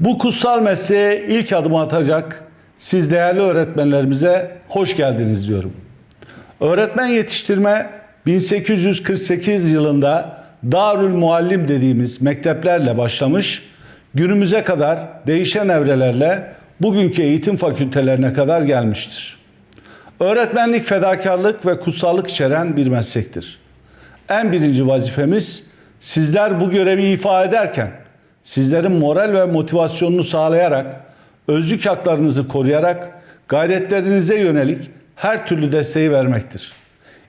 Bu kutsal mesleğe ilk adımı atacak siz değerli öğretmenlerimize hoş geldiniz diyorum. Öğretmen yetiştirme 1848 yılında Darül Muallim dediğimiz mekteplerle başlamış, günümüze kadar değişen evrelerle bugünkü eğitim fakültelerine kadar gelmiştir. Öğretmenlik fedakarlık ve kutsallık içeren bir meslektir. En birinci vazifemiz sizler bu görevi ifa ederken sizlerin moral ve motivasyonunu sağlayarak, özlük haklarınızı koruyarak gayretlerinize yönelik her türlü desteği vermektir.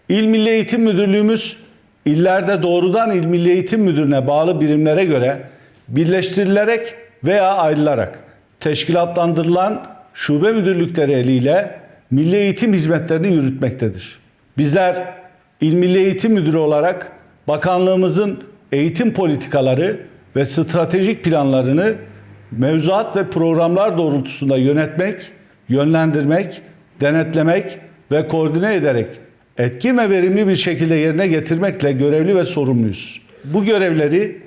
İl Milli Eğitim Müdürlüğümüz illerde doğrudan İl Milli Eğitim Müdürüne bağlı birimlere göre birleştirilerek veya ayrılarak teşkilatlandırılan şube müdürlükleri eliyle milli eğitim hizmetlerini yürütmektedir. Bizler İl Milli Eğitim Müdürü olarak bakanlığımızın eğitim politikaları ve stratejik planlarını mevzuat ve programlar doğrultusunda yönetmek, yönlendirmek, denetlemek ve koordine ederek etkin ve verimli bir şekilde yerine getirmekle görevli ve sorumluyuz. Bu görevleri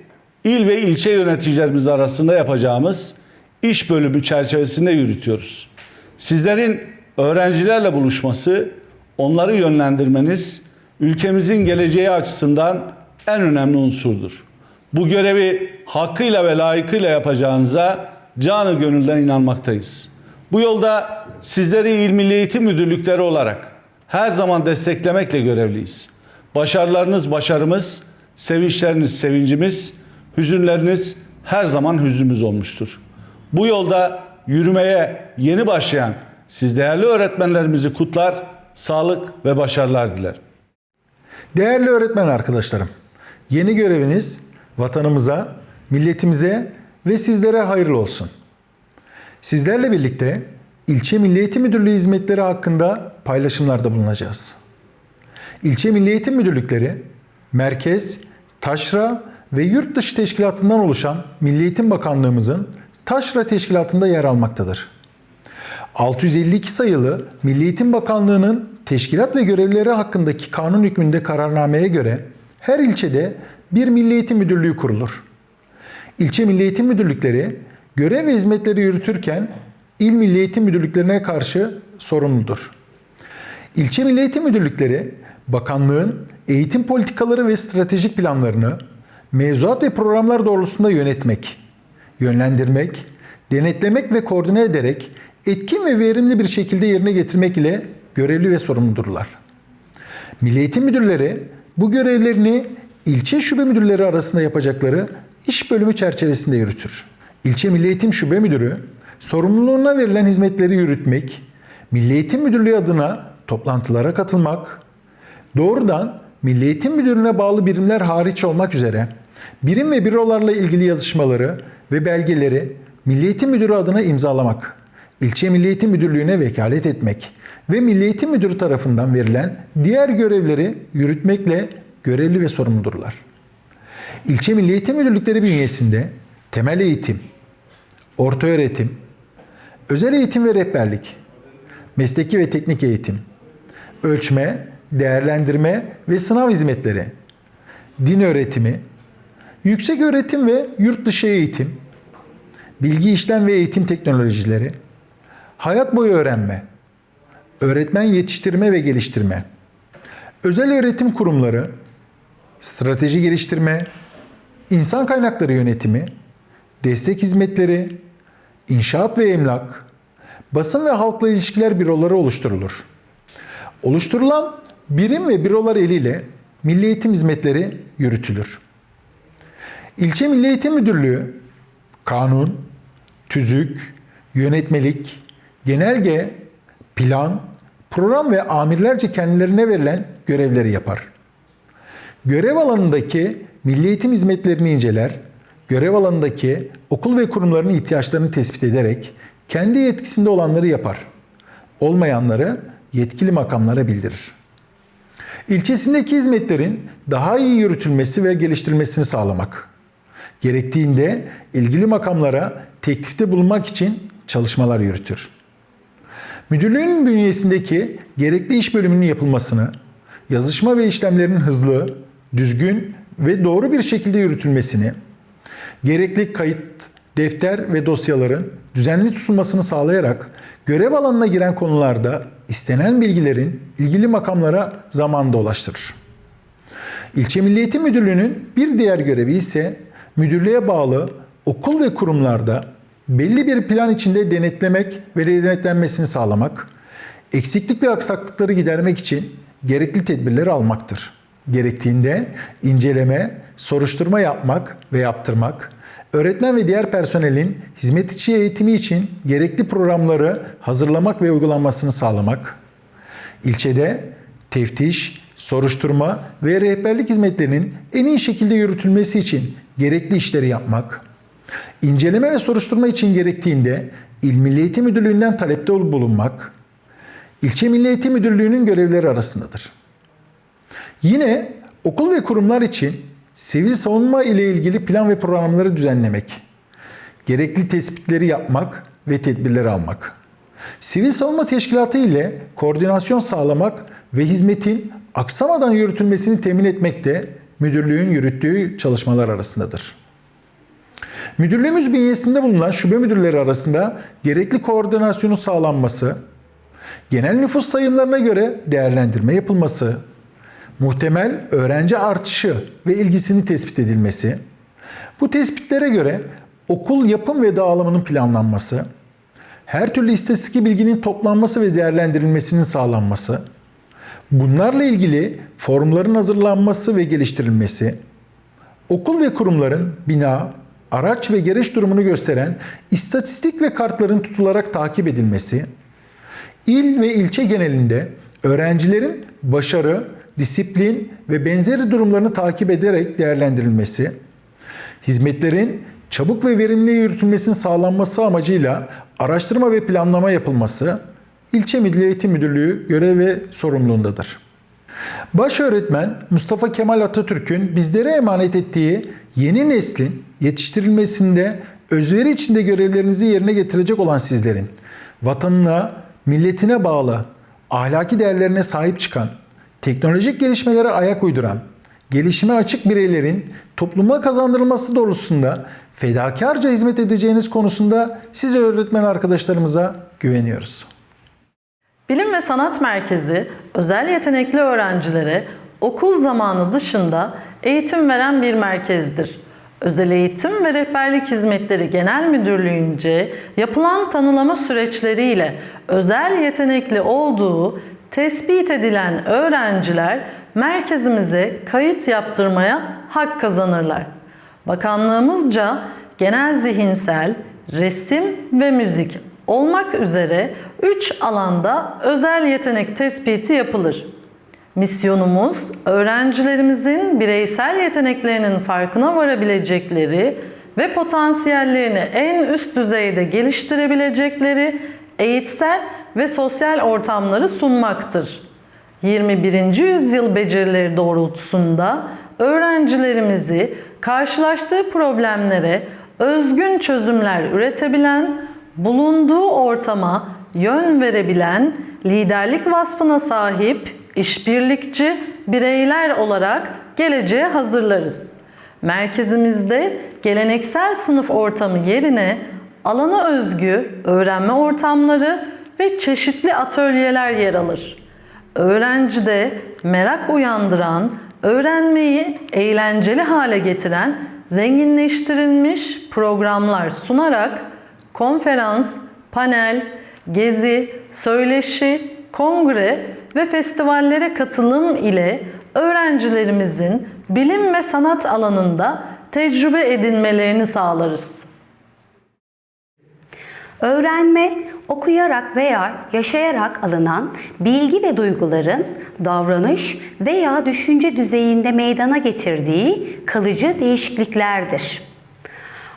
il ve ilçe yöneticilerimiz arasında yapacağımız iş bölümü çerçevesinde yürütüyoruz. Sizlerin öğrencilerle buluşması, onları yönlendirmeniz ülkemizin geleceği açısından en önemli unsurdur. Bu görevi hakkıyla ve layıkıyla yapacağınıza canı gönülden inanmaktayız. Bu yolda sizleri İl Milli Eğitim Müdürlükleri olarak her zaman desteklemekle görevliyiz. Başarılarınız başarımız, sevinçleriniz sevincimiz, hüzünleriniz her zaman hüznümüz olmuştur. Bu yolda yürümeye yeni başlayan siz değerli öğretmenlerimizi kutlar, sağlık ve başarılar dilerim. Değerli öğretmen arkadaşlarım, yeni göreviniz vatanımıza, milletimize ve sizlere hayırlı olsun. Sizlerle birlikte İlçe Milli Eğitim Müdürlüğü hizmetleri hakkında paylaşımlarda bulunacağız. İlçe Milli Eğitim Müdürlükleri, merkez, taşra ve yurt dışı teşkilatından oluşan Milli Eğitim Bakanlığımızın taşra teşkilatında yer almaktadır. 652 sayılı Milli Eğitim Bakanlığı'nın teşkilat ve görevleri hakkındaki kanun hükmünde kararnameye göre her ilçede bir Milli Eğitim Müdürlüğü kurulur. İlçe Milli Eğitim Müdürlükleri görev ve hizmetleri yürütürken İl Milli Eğitim Müdürlüklerine karşı sorumludur. İlçe Milli Eğitim Müdürlükleri bakanlığın eğitim politikaları ve stratejik planlarını mevzuat ve programlar doğrultusunda yönetmek, yönlendirmek, denetlemek ve koordine ederek etkin ve verimli bir şekilde yerine getirmek ile görevli ve sorumludurlar. Milli Eğitim Müdürleri bu görevlerini ilçe şube müdürleri arasında yapacakları iş bölümü çerçevesinde yürütür. İlçe Milli Eğitim Şube Müdürü sorumluluğuna verilen hizmetleri yürütmek, Milli Eğitim Müdürlüğü adına toplantılara katılmak, doğrudan Milli Eğitim Müdürlüğü'ne bağlı birimler hariç olmak üzere birim ve bürolarla ilgili yazışmaları ve belgeleri Milli Eğitim Müdürü adına imzalamak, ilçe Milli Eğitim Müdürlüğü'ne vekalet etmek ve Milli Eğitim Müdürü tarafından verilen diğer görevleri yürütmekle görevli ve sorumludurlar. İlçe Milli Eğitim Müdürlükleri bünyesinde temel eğitim, orta öğretim, özel eğitim ve rehberlik, mesleki ve teknik eğitim, ölçme, değerlendirme ve sınav hizmetleri, din öğretimi, yüksek öğretim ve yurt dışı eğitim, bilgi işlem ve eğitim teknolojileri, hayat boyu öğrenme, öğretmen yetiştirme ve geliştirme, özel öğretim kurumları, strateji geliştirme, insan kaynakları yönetimi, destek hizmetleri, inşaat ve emlak, basın ve halkla ilişkiler büroları oluşturulur. Oluşturulan birim ve bürolar eliyle milli eğitim hizmetleri yürütülür. İlçe Milli Eğitim Müdürlüğü kanun, tüzük, yönetmelik, genelge, plan, program ve amirlerce kendilerine verilen görevleri yapar. Görev alanındaki milli eğitim hizmetlerini inceler, görev alanındaki okul ve kurumların ihtiyaçlarını tespit ederek kendi yetkisinde olanları yapar. Olmayanları yetkili makamlara bildirir. İlçesindeki hizmetlerin daha iyi yürütülmesi ve geliştirilmesini sağlamak. Gerektiğinde ilgili makamlara teklifte bulunmak için çalışmalar yürütür. Müdürlüğün bünyesindeki gerekli iş bölümünün yapılmasını, yazışma ve işlemlerin hızlı, düzgün ve doğru bir şekilde yürütülmesini, gerekli kayıt defter ve dosyaların düzenli tutulmasını sağlayarak görev alanına giren konularda istenen bilgilerin ilgili makamlara zamanında ulaştırır. İlçe Milli Eğitim Müdürlüğü'nün bir diğer görevi ise müdürlüğe bağlı okul ve kurumlarda belli bir plan içinde denetlemek ve denetlenmesini sağlamak, eksiklik ve aksaklıkları gidermek için gerekli tedbirleri almaktır. Gerektiğinde inceleme, soruşturma yapmak ve yaptırmak, öğretmen ve diğer personelin hizmet içi eğitimi için gerekli programları hazırlamak ve uygulanmasını sağlamak, İlçede teftiş, soruşturma ve rehberlik hizmetlerinin en iyi şekilde yürütülmesi için gerekli işleri yapmak, inceleme ve soruşturma için gerektiğinde İl Milli Eğitim Müdürlüğü'nden talepte bulunmak, İlçe Milli Eğitim Müdürlüğü'nün görevleri arasındadır. Yine okul ve kurumlar için sivil savunma ile ilgili plan ve programları düzenlemek, gerekli tespitleri yapmak ve tedbirleri almak. Sivil savunma teşkilatı ile koordinasyon sağlamak ve hizmetin aksamadan yürütülmesini temin etmek de müdürlüğün yürüttüğü çalışmalar arasındadır. Müdürlüğümüz bünyesinde bulunan şube müdürleri arasında gerekli koordinasyonun sağlanması, genel nüfus sayımlarına göre değerlendirme yapılması, muhtemel öğrenci artışı ve ilgisini tespit edilmesi, bu tespitlere göre okul yapım ve dağılımının planlanması, her türlü istatistik bilginin toplanması ve değerlendirilmesinin sağlanması, bunlarla ilgili formların hazırlanması ve geliştirilmesi, okul ve kurumların bina, araç ve gereç durumunu gösteren istatistik ve kartların tutularak takip edilmesi, il ve ilçe genelinde öğrencilerin başarı, disiplin ve benzeri durumlarını takip ederek değerlendirilmesi, hizmetlerin çabuk ve verimli yürütülmesinin sağlanması amacıyla araştırma ve planlama yapılması İlçe Milli Eğitim Müdürlüğü görev ve sorumluluğundadır. Baş öğretmen Mustafa Kemal Atatürk'ün bizlere emanet ettiği yeni neslin yetiştirilmesinde özveri içinde görevlerinizi yerine getirecek olan sizlerin vatanına, milletine bağlı, ahlaki değerlerine sahip çıkan, teknolojik gelişmelere ayak uyduran, gelişime açık bireylerin topluma kazandırılması doğrultusunda fedakarca hizmet edeceğiniz konusunda siz öğretmen arkadaşlarımıza güveniyoruz. Bilim ve Sanat Merkezi özel yetenekli öğrencilere okul zamanı dışında eğitim veren bir merkezdir. Özel Eğitim ve Rehberlik Hizmetleri Genel Müdürlüğü'nce yapılan tanılama süreçleriyle özel yetenekli olduğu tespit edilen öğrenciler merkezimize kayıt yaptırmaya hak kazanırlar. Bakanlığımızca genel zihinsel, resim ve müzik olmak üzere 3 alanda özel yetenek tespiti yapılır. Misyonumuz öğrencilerimizin bireysel yeteneklerinin farkına varabilecekleri ve potansiyellerini en üst düzeyde geliştirebilecekleri eğitsel ve sosyal ortamları sunmaktır. 21. yüzyıl becerileri doğrultusunda öğrencilerimizi karşılaştığı problemlere özgün çözümler üretebilen, bulunduğu ortama yön verebilen, liderlik vasfına sahip, işbirlikçi bireyler olarak geleceğe hazırlarız. Merkezimizde geleneksel sınıf ortamı yerine alana özgü öğrenme ortamları ve çeşitli atölyeler yer alır. Öğrencide merak uyandıran, öğrenmeyi eğlenceli hale getiren zenginleştirilmiş programlar sunarak konferans, panel, gezi, söyleşi, kongre ve festivallere katılım ile öğrencilerimizin bilim ve sanat alanında tecrübe edinmelerini sağlarız. Öğrenme, okuyarak veya yaşayarak alınan bilgi ve duyguların davranış veya düşünce düzeyinde meydana getirdiği kalıcı değişikliklerdir.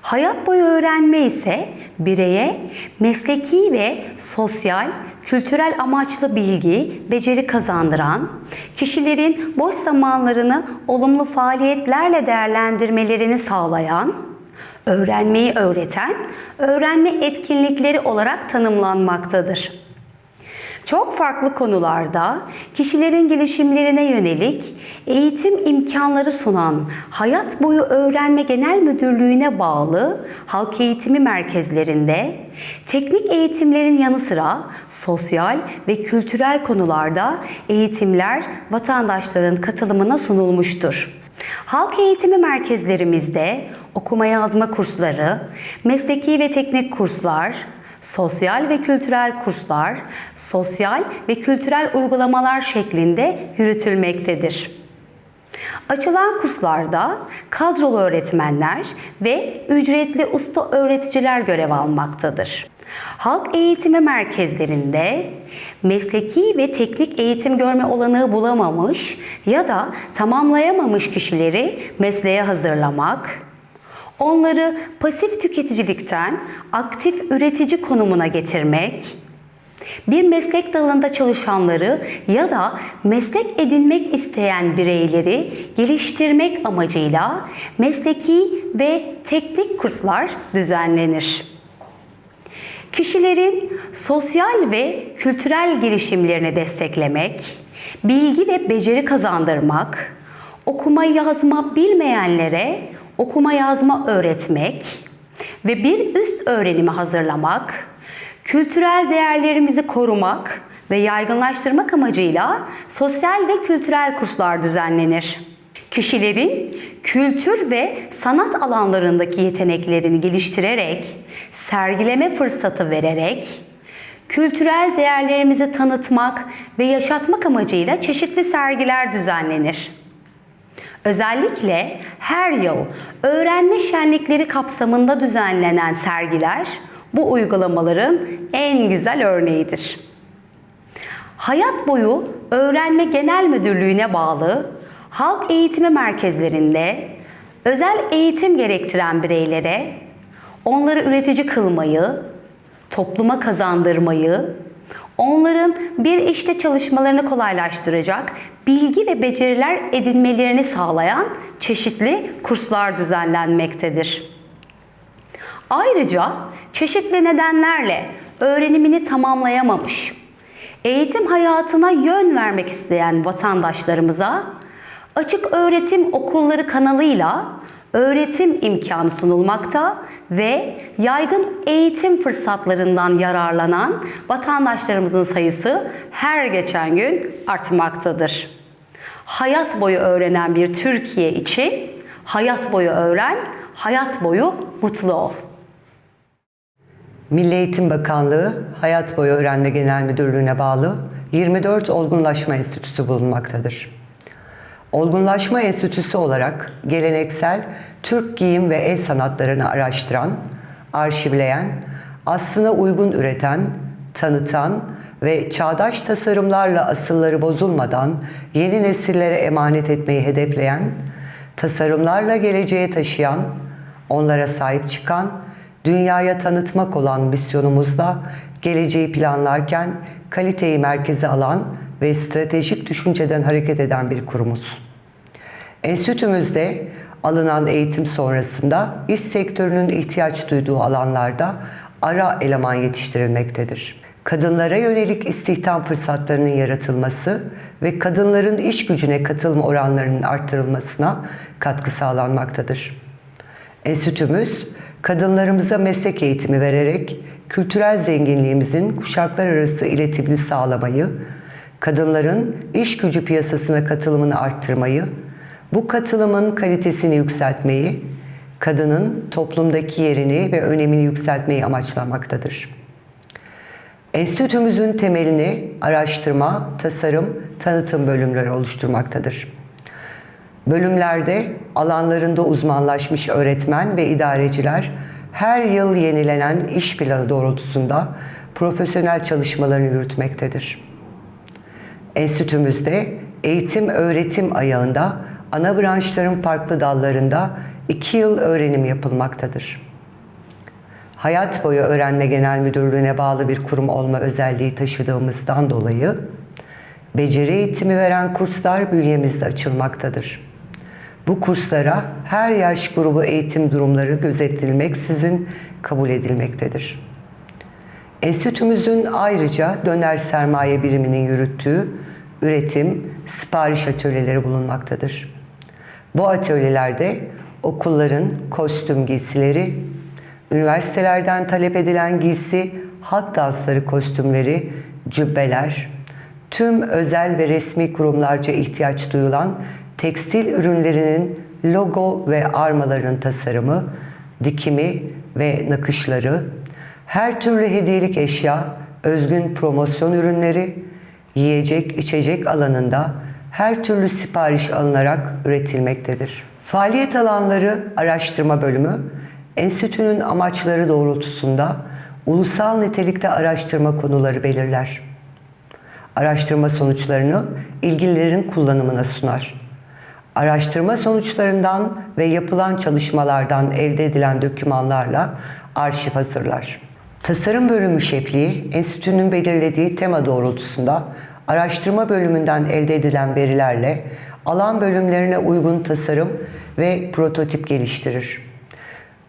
Hayat boyu öğrenme ise bireye mesleki ve sosyal, kültürel amaçlı bilgi, beceri kazandıran, kişilerin boş zamanlarını olumlu faaliyetlerle değerlendirmelerini sağlayan, öğrenmeyi öğreten, öğrenme etkinlikleri olarak tanımlanmaktadır. Çok farklı konularda kişilerin gelişimlerine yönelik eğitim imkanları sunan Hayat Boyu Öğrenme Genel Müdürlüğü'ne bağlı halk eğitimi merkezlerinde teknik eğitimlerin yanı sıra sosyal ve kültürel konularda eğitimler vatandaşların katılımına sunulmuştur. Halk eğitimi merkezlerimizde okuma yazma kursları, mesleki ve teknik kurslar, sosyal ve kültürel kurslar, sosyal ve kültürel uygulamalar şeklinde yürütülmektedir. Açılan kurslarda kadrolu öğretmenler ve ücretli usta öğreticiler görev almaktadır. Halk eğitimi merkezlerinde mesleki ve teknik eğitim görme olanağı bulamamış ya da tamamlayamamış kişileri mesleğe hazırlamak, onları pasif tüketicilikten aktif üretici konumuna getirmek, bir meslek dalında çalışanları ya da meslek edinmek isteyen bireyleri geliştirmek amacıyla mesleki ve teknik kurslar düzenlenir. Kişilerin sosyal ve kültürel gelişimlerini desteklemek, bilgi ve beceri kazandırmak, okuma yazma bilmeyenlere okuma yazma öğretmek ve bir üst öğrenimi hazırlamak, kültürel değerlerimizi korumak ve yaygınlaştırmak amacıyla sosyal ve kültürel kurslar düzenlenir. Kişilerin kültür ve sanat alanlarındaki yeteneklerini geliştirerek, sergileme fırsatı vererek, kültürel değerlerimizi tanıtmak ve yaşatmak amacıyla çeşitli sergiler düzenlenir. Özellikle her yıl öğrenme şenlikleri kapsamında düzenlenen sergiler bu uygulamaların en güzel örneğidir. Hayat Boyu Öğrenme Genel Müdürlüğü'ne bağlı halk eğitimi merkezlerinde özel eğitim gerektiren bireylere onları üretici kılmayı, topluma kazandırmayı, onların bir işte çalışmalarını kolaylaştıracak bilgi ve beceriler edinmelerini sağlayan çeşitli kurslar düzenlenmektedir. Ayrıca çeşitli nedenlerle öğrenimini tamamlayamamış, eğitim hayatına yön vermek isteyen vatandaşlarımıza açık öğretim okulları kanalıyla öğretim imkanı sunulmakta ve yaygın eğitim fırsatlarından yararlanan vatandaşlarımızın sayısı her geçen gün artmaktadır. Hayat boyu öğrenen bir Türkiye için hayat boyu öğren, hayat boyu mutlu ol. Milli Eğitim Bakanlığı Hayat Boyu Öğrenme Genel Müdürlüğü'ne bağlı 24 Olgunlaşma Enstitüsü bulunmaktadır. Olgunlaşma Enstitüsü olarak geleneksel Türk giyim ve el sanatlarını araştıran, arşivleyen, aslına uygun üreten, tanıtan ve çağdaş tasarımlarla asılları bozulmadan yeni nesillere emanet etmeyi hedefleyen, tasarımlarla geleceğe taşıyan, onlara sahip çıkan, dünyaya tanıtmak olan misyonumuzla geleceği planlarken kaliteyi merkeze alan ve stratejik düşünceden hareket eden bir kurumuz. Enstitümüzde alınan eğitim sonrasında iş sektörünün ihtiyaç duyduğu alanlarda ara eleman yetiştirilmektedir. Kadınlara yönelik istihdam fırsatlarının yaratılması ve kadınların iş gücüne katılım oranlarının artırılmasına katkı sağlanmaktadır. Enstitümüz, kadınlarımıza meslek eğitimi vererek kültürel zenginliğimizin kuşaklar arası iletimini sağlamayı, kadınların iş gücü piyasasına katılımını arttırmayı, bu katılımın kalitesini yükseltmeyi, kadının toplumdaki yerini ve önemini yükseltmeyi amaçlamaktadır. Enstitümüzün temelini araştırma, tasarım, tanıtım bölümleri oluşturmaktadır. Bölümlerde alanlarında uzmanlaşmış öğretmen ve idareciler her yıl yenilenen iş planı doğrultusunda profesyonel çalışmalarını yürütmektedir. Enstitümüzde eğitim öğretim ayağında ana branşların farklı dallarında iki yıl öğrenim yapılmaktadır. Hayat boyu öğrenme genel müdürlüğüne bağlı bir kurum olma özelliği taşıdığımızdan dolayı beceri eğitimi veren kurslar bünyemizde açılmaktadır. Bu kurslara her yaş grubu eğitim durumları gözetilmeksizin kabul edilmektedir. Enstitümüzün ayrıca döner sermaye biriminin yürüttüğü üretim, sipariş atölyeleri bulunmaktadır. Bu atölyelerde okulların kostüm giysileri, üniversitelerden talep edilen giysi, halk dansları kostümleri, cübbeler, tüm özel ve resmi kurumlarca ihtiyaç duyulan tekstil ürünlerinin logo ve armalarının tasarımı, dikimi ve nakışları, her türlü hediyelik eşya, özgün promosyon ürünleri, yiyecek içecek alanında her türlü sipariş alınarak üretilmektedir. Faaliyet alanları araştırma bölümü, enstitünün amaçları doğrultusunda ulusal nitelikte araştırma konuları belirler. Araştırma sonuçlarını ilgililerin kullanımına sunar. Araştırma sonuçlarından ve yapılan çalışmalardan elde edilen dokümanlarla arşiv hazırlar. Tasarım bölümü şefliği, enstitünün belirlediği tema doğrultusunda araştırma bölümünden elde edilen verilerle alan bölümlerine uygun tasarım ve prototip geliştirir.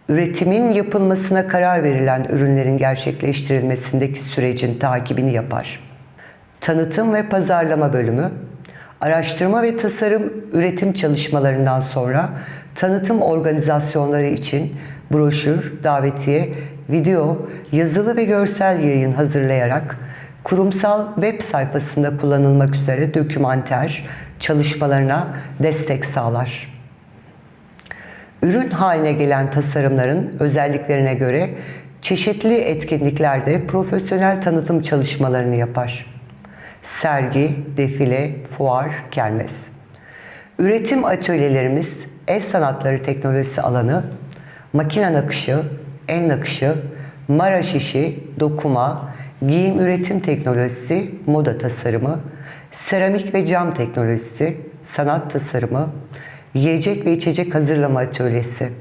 Üretimin yapılmasına karar verilen ürünlerin gerçekleştirilmesindeki sürecin takibini yapar. Tanıtım ve pazarlama bölümü, araştırma ve tasarım üretim çalışmalarından sonra tanıtım organizasyonları için broşür, davetiye, video, yazılı ve görsel yayın hazırlayarak kurumsal web sayfasında kullanılmak üzere dokümanter çalışmalarına destek sağlar. Ürün haline gelen tasarımların özelliklerine göre çeşitli etkinliklerde profesyonel tanıtım çalışmalarını yapar. Sergi, defile, fuar, kermes. Üretim atölyelerimiz el sanatları teknolojisi alanı, makine nakışı, el nakışı, maraş işi, dokuma, giyim üretim teknolojisi, moda tasarımı, seramik ve cam teknolojisi, sanat tasarımı, yiyecek ve içecek hazırlama atölyesi.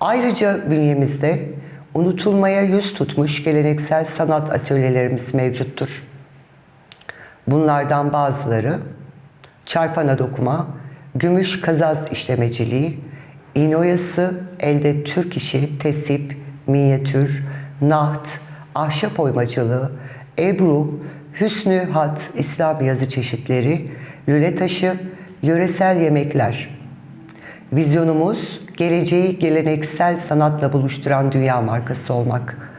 Ayrıca bünyemizde unutulmaya yüz tutmuş geleneksel sanat atölyelerimiz mevcuttur. Bunlardan bazıları çarpana dokuma, gümüş kazaz işlemeciliği, iğne oyası, elde Türk işi, tesip, minyatür, naht, ahşap oymacılığı, ebru, hüsnü hat, İslam yazı çeşitleri, lüle taşı, yöresel yemekler. Vizyonumuz geleceği geleneksel sanatla buluşturan dünya markası olmak.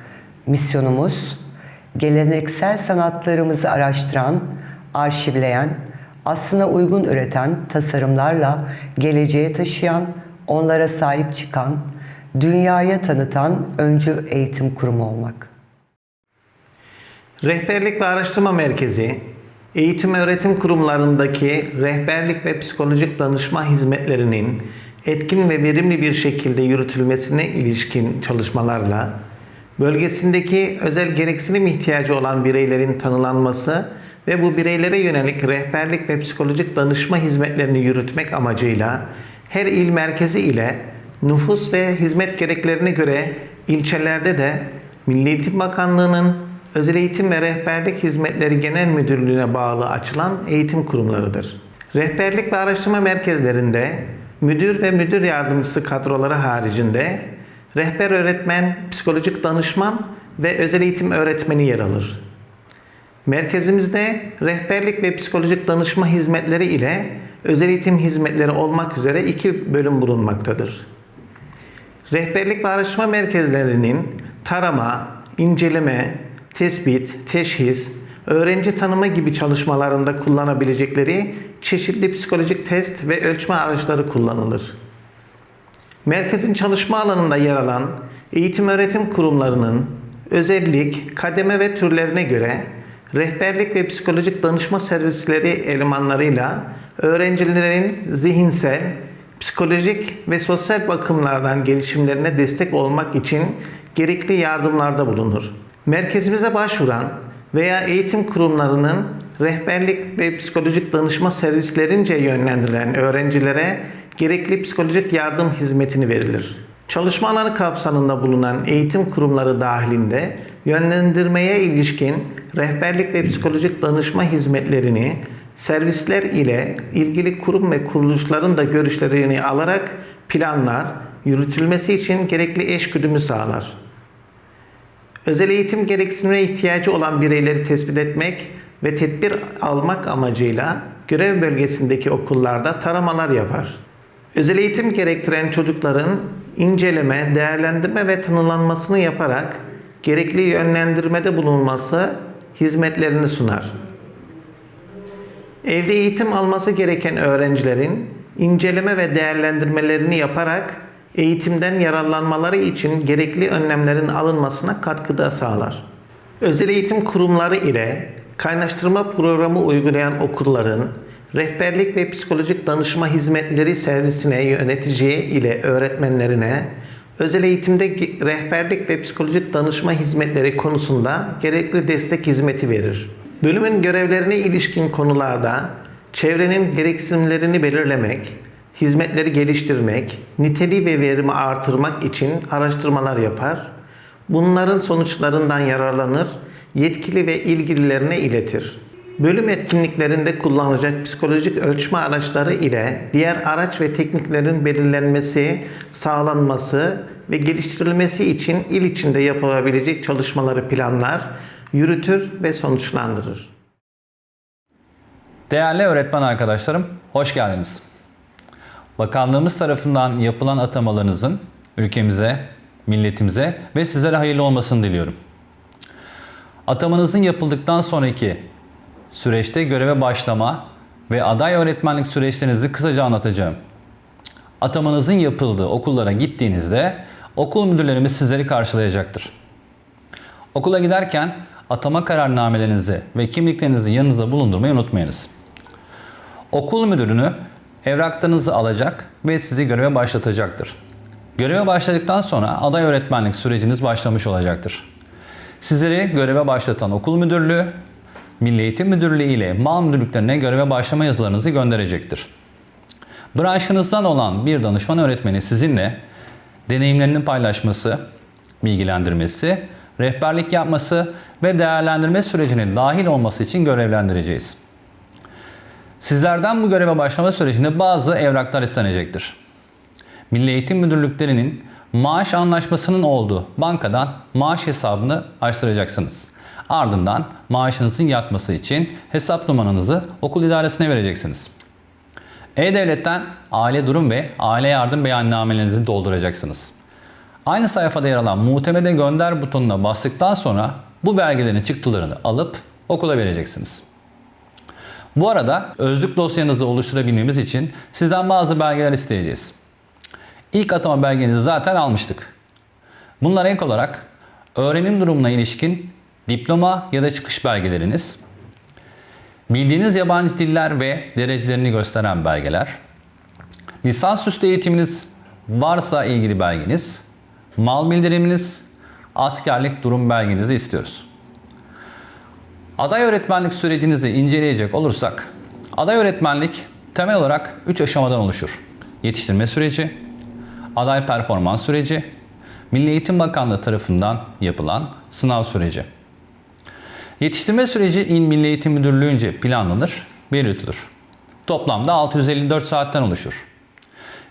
Misyonumuz geleneksel sanatlarımızı araştıran, arşivleyen, aslına uygun üreten tasarımlarla geleceğe taşıyan, onlara sahip çıkan, dünyaya tanıtan öncü eğitim kurumu olmak. Rehberlik ve Araştırma Merkezi, eğitim öğretim kurumlarındaki rehberlik ve psikolojik danışma hizmetlerinin etkin ve verimli bir şekilde yürütülmesine ilişkin çalışmalarla, bölgesindeki özel gereksinim ihtiyacı olan bireylerin tanılanması ve bu bireylere yönelik rehberlik ve psikolojik danışma hizmetlerini yürütmek amacıyla her il merkezi ile nüfus ve hizmet gereklerine göre ilçelerde de Milli Eğitim Bakanlığı'nın Özel Eğitim ve Rehberlik Hizmetleri Genel Müdürlüğü'ne bağlı açılan eğitim kurumlarıdır. Rehberlik ve araştırma merkezlerinde müdür ve müdür yardımcısı kadroları haricinde rehber öğretmen, psikolojik danışman ve özel eğitim öğretmeni yer alır. Merkezimizde rehberlik ve psikolojik danışma hizmetleri ile özel eğitim hizmetleri olmak üzere iki bölüm bulunmaktadır. Rehberlik ve araştırma merkezlerinin tarama, inceleme, tespit, teşhis, öğrenci tanıma gibi çalışmalarında kullanabilecekleri çeşitli psikolojik test ve ölçme araçları kullanılır. Merkezin çalışma alanında yer alan eğitim öğretim kurumlarının özellik, kademe ve türlerine göre rehberlik ve psikolojik danışma servisleri elemanlarıyla öğrencilerin zihinsel, psikolojik ve sosyal bakımlardan gelişimlerine destek olmak için gerekli yardımlarda bulunur. Merkezimize başvuran veya eğitim kurumlarının rehberlik ve psikolojik danışma servislerince yönlendirilen öğrencilere gerekli psikolojik yardım hizmetini verilir. Çalışma alanı kapsamında bulunan eğitim kurumları dahilinde yönlendirmeye ilişkin rehberlik ve psikolojik danışma hizmetlerini servisler ile ilgili kurum ve kuruluşların da görüşlerini alarak planlar, yürütülmesi için gerekli eşgüdümü sağlar. Özel eğitim gereksinimine ihtiyacı olan bireyleri tespit etmek ve tedbir almak amacıyla görev bölgesindeki okullarda taramalar yapar. Özel eğitim gerektiren çocukların inceleme, değerlendirme ve tanılanmasını yaparak gerekli yönlendirmede bulunması hizmetlerini sunar. Evde eğitim alması gereken öğrencilerin inceleme ve değerlendirmelerini yaparak eğitimden yararlanmaları için gerekli önlemlerin alınmasına katkıda sağlar. Özel eğitim kurumları ile kaynaştırma programı uygulayan okulların rehberlik ve psikolojik danışma hizmetleri servisine yöneticiye ile öğretmenlerine özel eğitimde rehberlik ve psikolojik danışma hizmetleri konusunda gerekli destek hizmeti verir. Bölümün görevlerine ilişkin konularda çevrenin gereksinimlerini belirlemek, hizmetleri geliştirmek, niteliği ve verimi artırmak için araştırmalar yapar. Bunların sonuçlarından yararlanır, yetkili ve ilgililerine iletir. Bölüm etkinliklerinde kullanılacak psikolojik ölçme araçları ile diğer araç ve tekniklerin belirlenmesi, sağlanması ve geliştirilmesi için il içinde yapılabilecek çalışmaları planlar, yürütür ve sonuçlandırır. Değerli öğretmen arkadaşlarım, hoş geldiniz. Bakanlığımız tarafından yapılan atamalarınızın ülkemize, milletimize ve sizlere hayırlı olmasını diliyorum. Atamanızın yapıldıktan sonraki süreçte göreve başlama ve aday öğretmenlik süreçlerinizi kısaca anlatacağım. Atamanızın yapıldığı okullara gittiğinizde okul müdürlerimiz sizleri karşılayacaktır. Okula giderken atama kararnamelerinizi ve kimliklerinizi yanınızda bulundurmayı unutmayınız. Okul müdürünü evraklarınızı alacak ve sizi göreve başlatacaktır. Göreve başladıktan sonra aday öğretmenlik süreciniz başlamış olacaktır. Sizleri göreve başlatan okul müdürlüğü, Milli Eğitim Müdürlüğü ile mal müdürlüklerine göreve başlama yazılarınızı gönderecektir. Branşınızdan olan bir danışman öğretmeni sizinle deneyimlerini paylaşması, bilgilendirmesi, rehberlik yapması ve değerlendirme sürecine dahil olması için görevlendireceğiz. Sizlerden bu göreve başlama sürecinde bazı evraklar istenecektir. Milli Eğitim Müdürlüklerinin maaş anlaşmasının olduğu bankadan maaş hesabını açtıracaksınız. Ardından maaşınızın yatması için hesap numaranızı okul idaresine vereceksiniz. E-Devlet'ten aile durum ve aile yardım beyannamelerinizi dolduracaksınız. Aynı sayfada yer alan muhtemede gönder butonuna bastıktan sonra bu belgelerin çıktılarını alıp okula vereceksiniz. Bu arada özlük dosyanızı oluşturabilmemiz için sizden bazı belgeler isteyeceğiz. İlk atama belgenizi zaten almıştık. Bunlar ek olarak öğrenim durumuna ilişkin diploma ya da çıkış belgeleriniz, bildiğiniz yabancı diller ve derecelerini gösteren belgeler, lisansüstü eğitiminiz varsa ilgili belgeniz, mal bildiriminiz, askerlik durum belgenizi istiyoruz. Aday öğretmenlik sürecinizi inceleyecek olursak, aday öğretmenlik temel olarak 3 aşamadan oluşur. Yetiştirme süreci, aday performans süreci, Milli Eğitim Bakanlığı tarafından yapılan sınav süreci. Yetiştirme süreci İl Milli Eğitim Müdürlüğü'nce planlanır ve. Toplamda 654 saatten oluşur.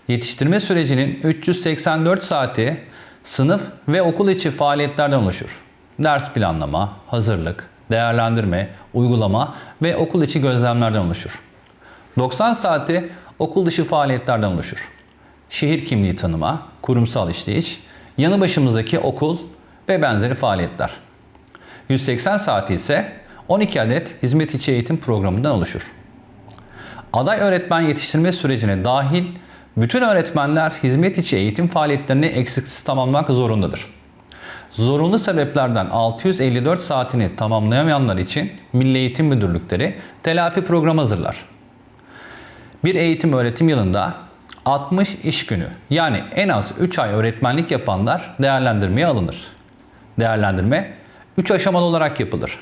Yetiştirme sürecinin 384 saati sınıf ve okul içi faaliyetlerden oluşur. Ders planlama, hazırlık, değerlendirme, uygulama ve okul içi gözlemlerden oluşur. 90 saati okul dışı faaliyetlerden oluşur. Şehir kimliği tanıma, kurumsal işleyiş, yanı başımızdaki okul ve benzeri faaliyetler. 180 saati ise 12 adet hizmet içi eğitim programından oluşur. Aday öğretmen yetiştirme sürecine dahil bütün öğretmenler hizmet içi eğitim faaliyetlerini eksiksiz tamamlamak zorundadır. Zorunlu sebeplerden 654 saatini tamamlayamayanlar için Milli Eğitim Müdürlükleri telafi programı hazırlar. Bir eğitim öğretim yılında 60 iş günü yani en az 3 ay öğretmenlik yapanlar değerlendirmeye alınır. Değerlendirme 3 aşamalı olarak yapılır.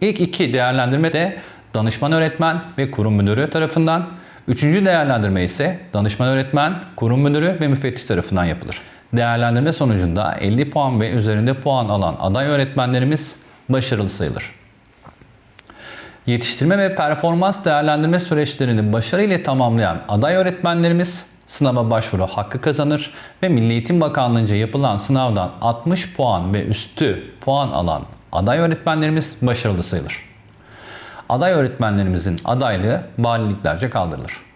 İlk iki değerlendirme de danışman öğretmen ve kurum müdürü tarafından, üçüncü değerlendirme ise danışman öğretmen, kurum müdürü ve müfettiş tarafından yapılır. Değerlendirme sonucunda 50 puan ve üzerinde puan alan aday öğretmenlerimiz başarılı sayılır. Yetiştirme ve performans değerlendirme süreçlerini başarıyla tamamlayan aday öğretmenlerimiz sınava başvuru hakkı kazanır ve Milli Eğitim Bakanlığı'nca yapılan sınavdan 60 puan ve üstü puan alan aday öğretmenlerimiz başarılı sayılır. Aday öğretmenlerimizin adaylığı valiliklerce kaldırılır.